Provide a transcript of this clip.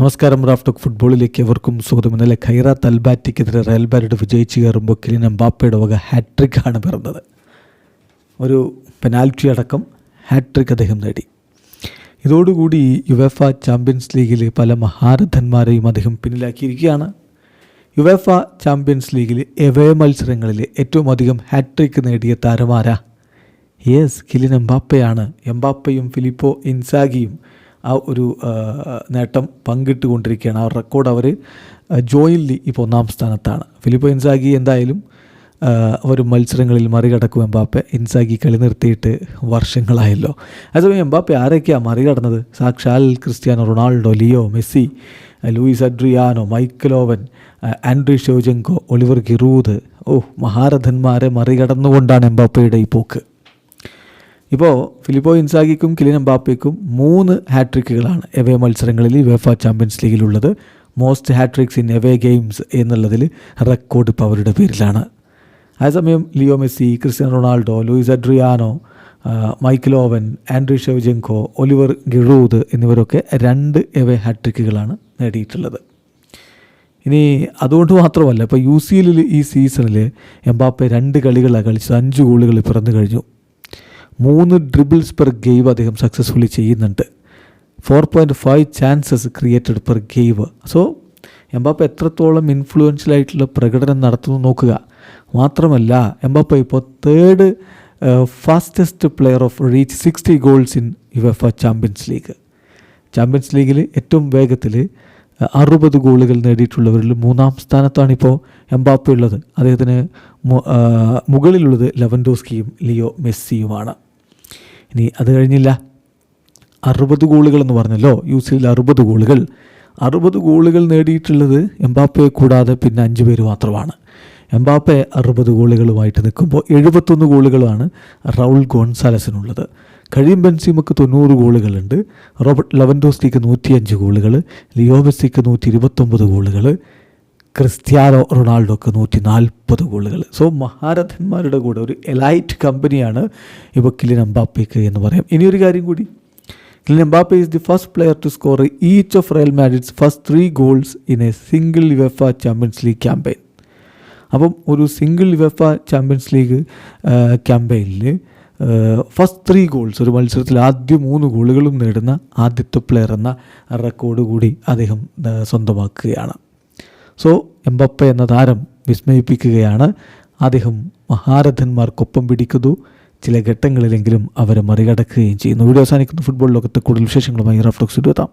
നമസ്കാരം റാഫ്റ്റോക്ക് ഫുട്ബോളിലേക്ക് എവർക്കും സ്വാഗതം. ഇന്നലെ ഖൈറ തൽബാറ്റിക്കെതിരെ റയൽ ബാരിഡ് വിജയിച്ച് കയറുമ്പോൾ കിലിൻ എംബാപ്പയുടെ വക ഹാട്രിക്കാണ് പിറന്നത് ഒരു പെനാൽറ്റി അടക്കം ഹാട്രിക് അദ്ദേഹം നേടി. ഇതോടുകൂടി യുവഫ ചാമ്പ്യൻസ് ലീഗിലെ പല മഹാരഥന്മാരെയും അദ്ദേഹം പിന്നിലാക്കിയിരിക്കുകയാണ്. യുവഫ ചാമ്പ്യൻസ് ലീഗിലെ എവേ മത്സരങ്ങളിൽ ഏറ്റവും അധികം ഹാട്രിക് നേടിയ താരമാരാ? Yes Kylian എംബാപ്പയാണ്. എംബാപ്പയും ഫിലിപ്പോ ഇൻസാഗിയും ആ ഒരു നേട്ടം പങ്കിട്ടുകൊണ്ടിരിക്കുകയാണ്. ആ റെക്കോർഡ് അവർ ജോയിൻലി ഇപ്പോൾ ഒന്നാം സ്ഥാനത്താണ്. ഫിലിപ്പോ ഇൻസാഗി എന്തായാലും ഒരു മത്സരങ്ങളിൽ മറികടക്കും എംബാപ്പെ. ഇൻസാഗി കളി നിർത്തിയിട്ട് വർഷങ്ങളായല്ലോ. അതേസമയം എംബാപ്പെ ആരൊക്കെയാണ് മറികടന്നത്? സാക്ഷാൽ Cristiano Ronaldo Leo Messi Luis Adriano Owen Andriy Shevchenko Olivier Giroud. ഓ മഹാരഥന്മാരെ മറികടന്നുകൊണ്ടാണ് എംബാപ്പയുടെ ഈ പോക്ക്. ഇപ്പോൾ ഫിലിപ്പോ ഇൻസാഗിക്കും കിലിൻ എംബാപ്പയ്ക്കും മൂന്ന് ഹാട്രിക്കുകളാണ് എവേ മത്സരങ്ങളിൽ UEFA champions ലീഗിലുള്ളത് most hat tricks in away games എന്നുള്ളതിൽ റെക്കോർഡ് ഇപ്പോൾ അവരുടെ പേരിലാണ്. അതേസമയം Leo Messi Christian Ronaldo Luis Adriano Michael Owen Andriy Shevchenko Olivier Giroud എന്നിവരൊക്കെ രണ്ട് എവേ ഹാട്രിക്കുകളാണ് നേടിയിട്ടുള്ളത്. ഇനി അതുകൊണ്ട് മാത്രമല്ല ഇപ്പോൾ യു സി എല്ലിൽ ഈ സീസണിൽ എംബാപ്പെ രണ്ട് കളികളാണ് കളിച്ചത്. അഞ്ച് ഗോളുകൾ പിറന്നു കഴിഞ്ഞു. മൂന്ന് ഡ്രിബിൾസ് പെർ ഗെയിം അദ്ദേഹം സക്സസ്ഫുള്ളി ചെയ്യുന്നുണ്ട്. Four point five chances created per game so Mbappe എത്രത്തോളം ഇൻഫ്ലുവൻഷ്യൽ ആയിട്ടുള്ള പ്രകടനം നടത്തുന്നു നോക്കുക. മാത്രമല്ല എംബാപ്പ ഇപ്പോൾ third fastest player of reach sixty goals in UEFA champions league champions ലീഗിൽ ഏറ്റവും വേഗത്തിൽ അറുപത് ഗോളുകൾ നേടിയിട്ടുള്ളവരിൽ മൂന്നാം സ്ഥാനത്താണ് ഇപ്പോൾ എംബാപ്പ ഉള്ളത്. അദ്ദേഹത്തിന് ആ, മുകളിലുള്ളത് ലെവൻഡോസ്കിയും ലിയോ മെസ്സിയുമാണ് ഇനി അത് കഴിഞ്ഞില്ല. അറുപത് ഗോളുകൾ എന്ന് പറഞ്ഞല്ലോ യു സിയിൽ അറുപത് ഗോളുകൾ. അറുപത് ഗോളുകൾ നേടിയിട്ടുള്ളത് എംബാപ്പയെ കൂടാതെ പിന്നെ അഞ്ച് പേര് മാത്രമാണ്. എംബാപ്പെ അറുപത് ഗോളുകളുമായിട്ട് നിൽക്കുമ്പോൾ എഴുപത്തൊന്ന് ഗോളുകളാണ് റൗൾ ഗോൺസാലസിനുള്ളത്. കഴിയും ബെൻസിമക്ക് തൊണ്ണൂറ് ഗോളുകളുണ്ട്. റോബർട്ട് ലവൻഡോസ്റ്റിക്ക് നൂറ്റിയഞ്ച് ഗോളുകൾ. ലിയോ മെസ്സിക്ക് നൂറ്റി ഇരുപത്തൊമ്പത് ഗോളുകൾ. ക്രിസ്ത്യാനോ റൊണാൾഡോക്ക് നൂറ്റി നാൽപ്പത് ഗോളുകൾ സോ മഹാരഥന്മാരുടെ കൂടെ ഒരു എലൈറ്റ് കമ്പനിയാണ് ഇപ്പോൾ കിലിൻ അംബാപ്പയ്ക്ക് എന്ന് പറയാം. ഇനിയൊരു കാര്യം കൂടി. Kylian Mbappe is the first player to score each of Real Madrid's first three goals in a single UEFA champions league campaign അപ്പം ഒരു സിംഗിൾ യുവഫ ചാമ്പ്യൻസ് ലീഗ് ക്യാമ്പയിനിൽ ഫസ്റ്റ് ത്രീ ഗോൾസ് ഒരു മത്സരത്തിൽ ആദ്യ മൂന്ന് ഗോളുകളും നേടുന്ന ആദ്യത്തെ പ്ലെയർ എന്ന റെക്കോർഡ് കൂടി അദ്ദേഹം സ്വന്തമാക്കുകയാണ്. സോ എംബപ്പ എന്ന താരം വിസ്മയിപ്പിക്കുകയാണ്. അദ്ദേഹം മഹാരഥന്മാർക്കൊപ്പം പിടിക്കുന്നു. ചില ഘട്ടങ്ങളിലെങ്കിലും അവരെ മറികടക്കുകയും ചെയ്യുന്നു. വീഡിയോ അവസാനിക്കുന്ന. ഫുട്ബോൾ ലോകത്തെ കൂടുതൽ വിശേഷങ്ങളുമായി റഫ്ലോക്സ് എത്താം.